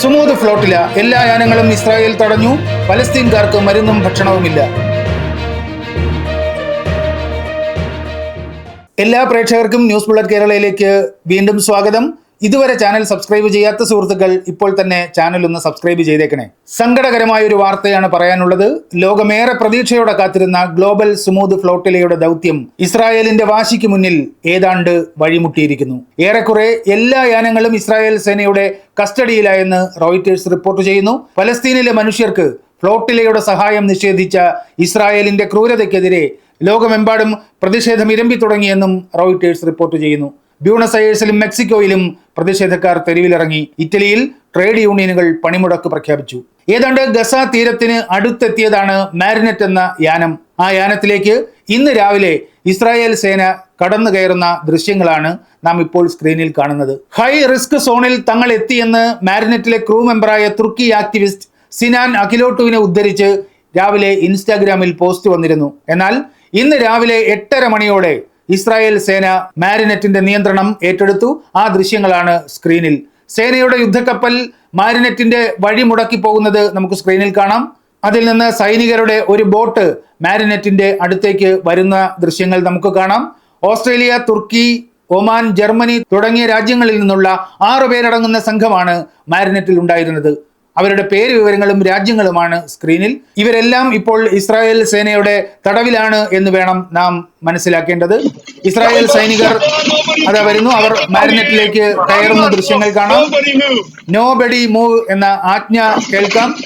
സുമൂത് flotilla എല്ലാ യാനങ്ങളും Israel തടഞ്ഞു. പലസ്തീൻകാർക്ക് മരുന്നും ഭക്ഷണവുമില്ല. എല്ലാ പ്രേക്ഷകർക്കും ന്യൂസ് ബുള്ളറ്റ് കേരളയിലേക്ക് വീണ്ടും സ്വാഗതം. ഇതുവരെ ചാനൽ സബ്സ്ക്രൈബ് ചെയ്യാത്ത സുഹൃത്തുക്കൾ ഇപ്പോൾ തന്നെ ചാനൽ ഒന്ന് സബ്സ്ക്രൈബ് ചെയ്തേക്കണേ. സങ്കടകരമായ ഒരു വാർത്തയാണ് പറയാനുള്ളത്. ലോകമേറെ പ്രതീക്ഷയോടെ കാത്തിരുന്ന ഗ്ലോബൽ സുമൂത് ഫ്ലോട്ടിലയുടെ ദൗത്യം ഇസ്രായേലിന്റെ വാശിക്ക് മുന്നിൽ ഏതാണ്ട് വഴിമുട്ടിയിരിക്കുന്നു. ഏറെക്കുറെ എല്ലാ യാനങ്ങളും ഇസ്രായേൽ സേനയുടെ കസ്റ്റഡിയിലായെന്ന് റോയിറ്റേഴ്സ് റിപ്പോർട്ട് ചെയ്യുന്നു. പലസ്തീനിലെ മനുഷ്യർക്ക് ഫ്ലോട്ടിലയുടെ സഹായം നിഷേധിച്ച ഇസ്രായേലിന്റെ ക്രൂരതയ്ക്കെതിരെ ലോകമെമ്പാടും പ്രതിഷേധം ഇരമ്പി തുടങ്ങിയെന്നും റോയിറ്റേഴ്സ് റിപ്പോർട്ട് ചെയ്യുന്നു. ബ്യൂണസ് അയേഴ്സിലും മെക്സിക്കോയിലും പ്രതിഷേധക്കാർ തെരുവിലിറങ്ങി ഇറ്റലിയിൽ ട്രേഡ് യൂണിയനുകൾ പണിമുടക്ക് പ്രഖ്യാപിച്ചു. ഏതാണ്ട് ഗസ തീരത്തിന് അടുത്തെത്തിയതാണ് മാരിനറ്റ് എന്ന യാനം. ആ യാനത്തിലേക്ക് ഇന്ന് രാവിലെ ഇസ്രായേൽ സേന കടന്നു കയറുന്ന ദൃശ്യങ്ങളാണ് നാം ഇപ്പോൾ സ്ക്രീനിൽ കാണുന്നത്. ഹൈ റിസ്ക് സോണിൽ തങ്ങൾ എത്തിയെന്ന് മാരിനറ്റിലെ ക്രൂ മെമ്പറായ തുർക്കി ആക്ടിവിസ്റ്റ് സിനാൻ അഖിലോട്ടുവിനെ ഉദ്ധരിച്ച് രാവിലെ ഇൻസ്റ്റാഗ്രാമിൽ പോസ്റ്റ് വന്നിരുന്നു. എന്നാൽ ഇന്ന് രാവിലെ എട്ടര മണിയോടെ ഇസ്രായേൽ സേന മാരിനെറ്റിന്റെ നിയന്ത്രണം ഏറ്റെടുത്തു. ആ ദൃശ്യങ്ങളാണ് സ്ക്രീനിൽ. സേനയുടെ യുദ്ധക്കപ്പൽ മാരിനെറ്റിന്റെ വഴി മുടക്കി പോകുന്നത് നമുക്ക് സ്ക്രീനിൽ കാണാം. അതിൽ നിന്ന് സൈനികരുടെ ഒരു ബോട്ട് മാരിനെറ്റിന്റെ അടുത്തേക്ക് വരുന്ന ദൃശ്യങ്ങൾ നമുക്ക് കാണാം. ഓസ്ട്രേലിയ തുർക്കി ഒമാൻ ജർമ്മനി തുടങ്ങിയ രാജ്യങ്ങളിൽ നിന്നുള്ള ആറു പേരടങ്ങുന്ന സംഘമാണ് മാരിനെറ്റിൽ ഉണ്ടായിരുന്നത്. അവരുടെ പേര് വിവരങ്ങളും രാജ്യങ്ങളുമാണ് സ്ക്രീനിൽ. ഇവരെല്ലാം ഇപ്പോൾ ഇസ്രായേൽ സേനയുടെ തടവിലാണ് എന്ന് വേണം നാം മനസ്സിലാക്കേണ്ടത്. ഇസ്രായേൽ സൈനികർ അതാ വരുന്നു. അവർ മാരിനെറ്റിലേക്ക് കയറുന്ന ദൃശ്യങ്ങൾ കാണാം. നോ ബഡി മൂവ് എന്ന ആജ്ഞ കേൾക്കാം.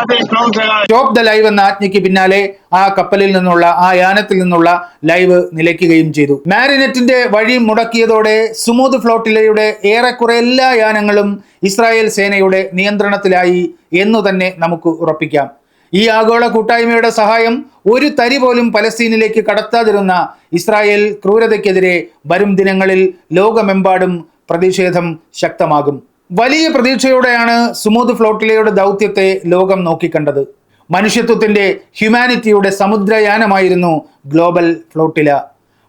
സ്റ്റോപ്പ് ദ ലൈവ് എന്ന ആജ്ഞയ്ക്ക് പിന്നാലെ ആ കപ്പലിൽ നിന്നുള്ള ആ യാനത്തിൽ നിന്നുള്ള ലൈവ് നിലയ്ക്കുകയും ചെയ്തു. മാരിനെറ്റിന്റെ വഴി മുടക്കിയതോടെ സുമൂത് ഫ്ലോട്ടിലയുടെ ഏറെക്കുറെ എല്ലാ യാനങ്ങളും ഇസ്രായേൽ സേനയുടെ നിയന്ത്രണത്തിലായി എന്ന് തന്നെ നമുക്ക് ഉറപ്പിക്കാം. ഈ ആഗോള കൂട്ടായ്മയുടെ സഹായം ഒരു തരി പോലും പലസ്തീനിലേക്ക് കടത്താതിരുന്ന ഇസ്രായേൽ ക്രൂരതയ്ക്കെതിരെ വരും ദിനങ്ങളിൽ ലോകമെമ്പാടും പ്രതിഷേധം ശക്തമാകും. വലിയ പ്രതീക്ഷയോടെയാണ് സുമോദ് ഫ്ലോട്ടിലയുടെ ദൗത്യത്തെ ലോകം നോക്കിക്കണ്ടത്. മനുഷ്യത്വത്തിന്റെ ഹ്യൂമാനിറ്റിയുടെ സമുദ്രയാനമായിരുന്നു ഗ്ലോബൽ ഫ്ലോട്ടില.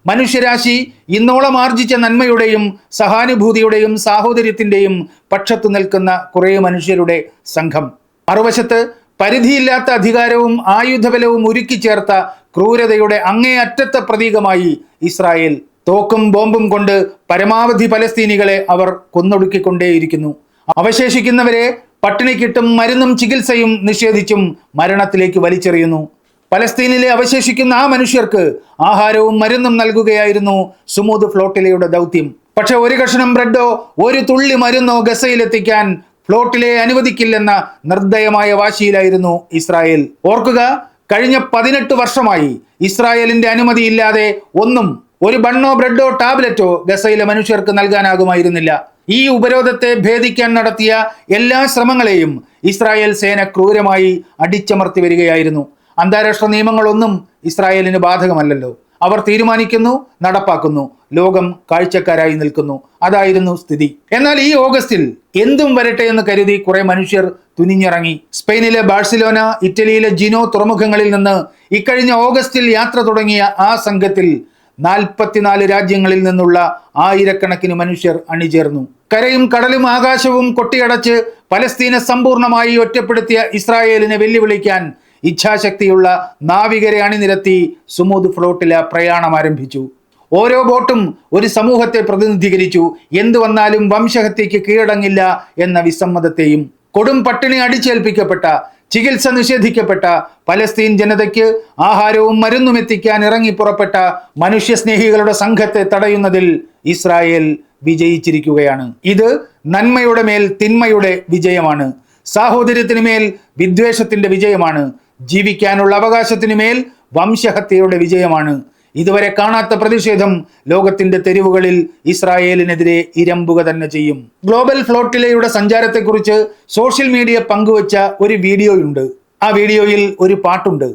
മനുഷ്യരാശി ഇന്നോളം ആർജിച്ച നന്മയുടെയും സഹാനുഭൂതിയുടെയും സാഹോദര്യത്തിന്റെയും പക്ഷത്തു നിൽക്കുന്ന കുറേ മനുഷ്യരുടെ സംഘം. മറുവശത്ത് പരിധിയില്ലാത്ത അധികാരവും ആയുധബലവും ഒരുക്കി ചേർത്ത ക്രൂരതയുടെ അങ്ങേയറ്റത്തെ പ്രതീകമായി ഇസ്രായേൽ. തോക്കും ബോംബും കൊണ്ട് പരമാവധി പലസ്തീനികളെ അവർ കൊന്നൊടുക്കിക്കൊണ്ടേയിരിക്കുന്നു. അവശേഷിക്കുന്നവരെ പട്ടിണിക്കിട്ടും മരുന്നും ചികിത്സയും നിഷേധിച്ചും മരണത്തിലേക്ക് വലിച്ചെറിയുന്നു. പലസ്തീനിലെ അവശേഷിക്കുന്ന ആ മനുഷ്യർക്ക് ആഹാരവും മരുന്നും നൽകുകയായിരുന്നു സുമൂത് ഫ്ലോട്ടിലയുടെ ദൗത്യം. പക്ഷെ ഒരു കഷണം ബ്രെഡോ ഒരു തുള്ളി മരുന്നോ ഗസയിലെത്തിക്കാൻ ഫ്ലോട്ടിലെ അനുവദിക്കില്ലെന്ന നിർദ്ദയമായ വാശിയിലായിരുന്നു ഇസ്രായേൽ. ഓർക്കുക കഴിഞ്ഞ പതിനെട്ട് വർഷമായി ഇസ്രായേലിന്റെ അനുമതിയില്ലാതെ ഒന്നും ഒരു ബണ്ണോ ബ്രെഡോ ടാബ്ലറ്റോ ഗസയിലെ മനുഷ്യർക്ക് നൽകാനാകുമായിരുന്നില്ല. ഈ ഉപരോധത്തെ ഭേദിക്കാൻ നടത്തിയ എല്ലാ ശ്രമങ്ങളെയും ഇസ്രായേൽ സേന ക്രൂരമായി അടിച്ചമർത്തി വരികയായിരുന്നു. അന്താരാഷ്ട്ര നിയമങ്ങളൊന്നും ഇസ്രായേലിന് ബാധകമല്ലല്ലോ. അവർ തീരുമാനിക്കുന്നു നടപ്പാക്കുന്നു. ലോകം കാഴ്ചക്കാരായി നിൽക്കുന്നു. അതായിരുന്നു സ്ഥിതി. എന്നാൽ ഈ ഓഗസ്റ്റിൽ എന്തും വരട്ടെ എന്ന് കരുതി കുറെ മനുഷ്യർ തുനിഞ്ഞിറങ്ങി. സ്പെയിനിലെ ബാഴ്സലോന ഇറ്റലിയിലെ ജിനോ തുറമുഖങ്ങളിൽ നിന്ന് ഇക്കഴിഞ്ഞ ഓഗസ്റ്റിൽ യാത്ര തുടങ്ങിയ ആ സംഘത്തിൽ നാൽപ്പത്തിനാല് രാജ്യങ്ങളിൽ നിന്നുള്ള ആയിരക്കണക്കിന് മനുഷ്യർ അണിചേർന്നു. കരയും കടലും ആകാശവും കൊട്ടിയടച്ച് പലസ്തീനെ സമ്പൂർണമായി ഒറ്റപ്പെടുത്തിയ ഇസ്രായേലിനെ വെല്ലുവിളിക്കാൻ ഇച്ഛാശക്തിയുള്ള നാവികരെ അണിനിരത്തി സുമൂത് ഫ്ലോട്ടില പ്രയാണം ആരംഭിച്ചു. ഓരോ ബോട്ടും ഒരു സമൂഹത്തെ പ്രതിനിധീകരിച്ചു. എന്തു വന്നാലും വംശഹത്യക്ക് കീഴടങ്ങില്ല എന്ന വിസമ്മതത്തെയും കൊടും പട്ടിണി അടിച്ചേൽപ്പിക്കപ്പെട്ട ചികിത്സ നിഷേധിക്കപ്പെട്ട പലസ്തീൻ ജനതയ്ക്ക് ആഹാരവും മരുന്നും എത്തിക്കാൻ ഇറങ്ങി പുറപ്പെട്ട മനുഷ്യസ്നേഹികളുടെ സംഘത്തെ തടയുന്നതിൽ ഇസ്രായേൽ വിജയിച്ചിരിക്കുകയാണ്. ഇത് നന്മയുടെ മേൽ തിന്മയുടെ വിജയമാണ്. സാഹോദര്യത്തിന് മേൽ വിദ്വേഷത്തിന്റെ വിജയമാണ്. ജീവിക്കാനുള്ള അവകാശത്തിന് മേൽ വംശഹത്യയുടെ വിജയമാണ്. ഇതുവരെ കാണാത്ത പ്രതിഷേധം ലോകത്തിന്റെ തെരുവുകളിൽ ഇസ്രായേലിനെതിരെ ഇരമ്പുക തന്നെ ചെയ്യും. ഗ്ലോബൽ ഫ്ലോട്ടിലയുടെ സഞ്ചാരത്തെക്കുറിച്ച് സോഷ്യൽ മീഡിയ പങ്കുവച്ച ഒരു വീഡിയോയുണ്ട്. ആ വീഡിയോയിൽ ഒരു പാട്ടുണ്ട്.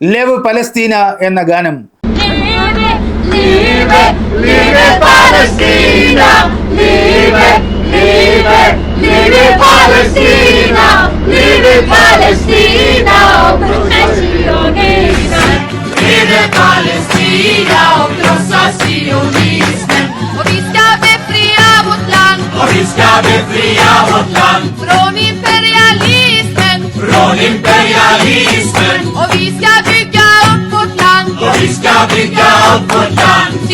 ലെവ് പലസ്തീന എന്ന ഗാനം. Liebe, ska befria vårt land. Från imperialismen. Från imperialismen. Och vi ska bygga upp vårt land. Och vi ska bygga upp vårt land.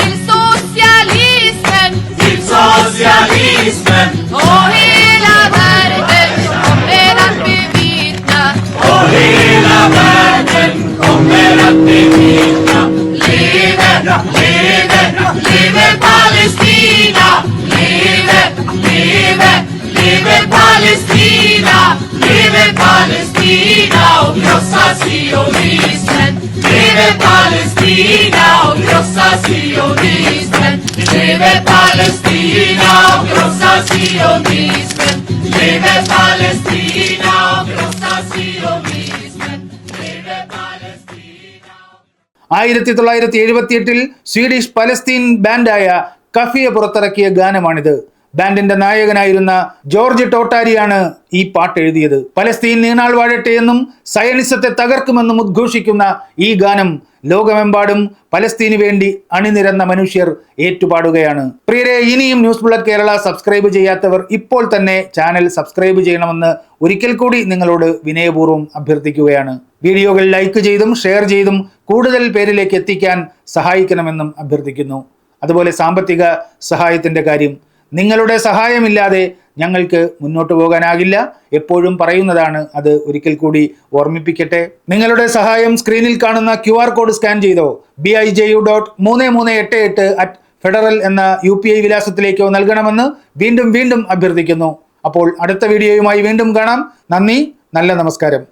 leve Palestina Leve Palestina och krossa sionismen Leve Palestina och krossa sionismen Leve Palestina och krossa sionismen Leve Palestina och krossa sionismen Leve Palestina ആയിരത്തി തൊള്ളായിരത്തി എഴുപത്തിയെട്ടിൽ Swedish Palestine ബാൻഡായ കഫിയ പുറത്തിറക്കിയ ഗാനമാണിത് ബാൻഡിന്റെ നായകനായിരുന്ന George ടോട്ടാരിയാണ് ഈ പാട്ട് എഴുതിയത് Palestine നീണാൾ വാഴട്ടെ എന്നും സയനിസത്തെ തകർക്കുമെന്നും ഉദ്ഘോഷിക്കുന്ന ഈ ഗാനം ലോകമെമ്പാടും പലസ്തീന് വേണ്ടി അണിനിരന്ന മനുഷ്യർ ഏറ്റുപാടുകയാണ്. പ്രിയരെ ഇനിയും ന്യൂസ് ബുള്ളറ്റ് കേരള സബ്സ്ക്രൈബ് ചെയ്യാത്തവർ ഇപ്പോൾ തന്നെ ചാനൽ സബ്സ്ക്രൈബ് ചെയ്യണമെന്ന് ഒരിക്കൽ കൂടി നിങ്ങളോട് വിനയപൂർവം അഭ്യർത്ഥിക്കുകയാണ്. വീഡിയോകൾ ലൈക്ക് ചെയ്തും ഷെയർ ചെയ്തും കൂടുതൽ പേരിലേക്ക് എത്തിക്കാൻ സഹായിക്കണമെന്നും അഭ്യർത്ഥിക്കുന്നു. അതുപോലെ സാമ്പത്തിക സഹായത്തിന്റെ കാര്യം നിങ്ങളുടെ സഹായമില്ലാതെ ഞങ്ങൾക്ക് മുന്നോട്ട് പോകാനാകില്ല. എപ്പോഴും പറയുന്നതാണ് അത് ഒരിക്കൽ കൂടി ഓർമ്മിപ്പിക്കട്ടെ. നിങ്ങളുടെ സഹായം സ്ക്രീനിൽ കാണുന്ന ക്യു ആർ കോഡ് സ്കാൻ ചെയ്തോ? B I J U dot മൂന്ന് മൂന്ന് എട്ട് എട്ട് അറ്റ് ഫെഡറൽ എന്ന യു പി ഐ വിലാസത്തിലേക്കോ നൽകണമെന്ന് വീണ്ടും വീണ്ടും അഭ്യർത്ഥിക്കുന്നു. അപ്പോൾ അടുത്ത വീഡിയോയുമായി വീണ്ടും കാണാം. നന്ദി നല്ല നമസ്കാരം.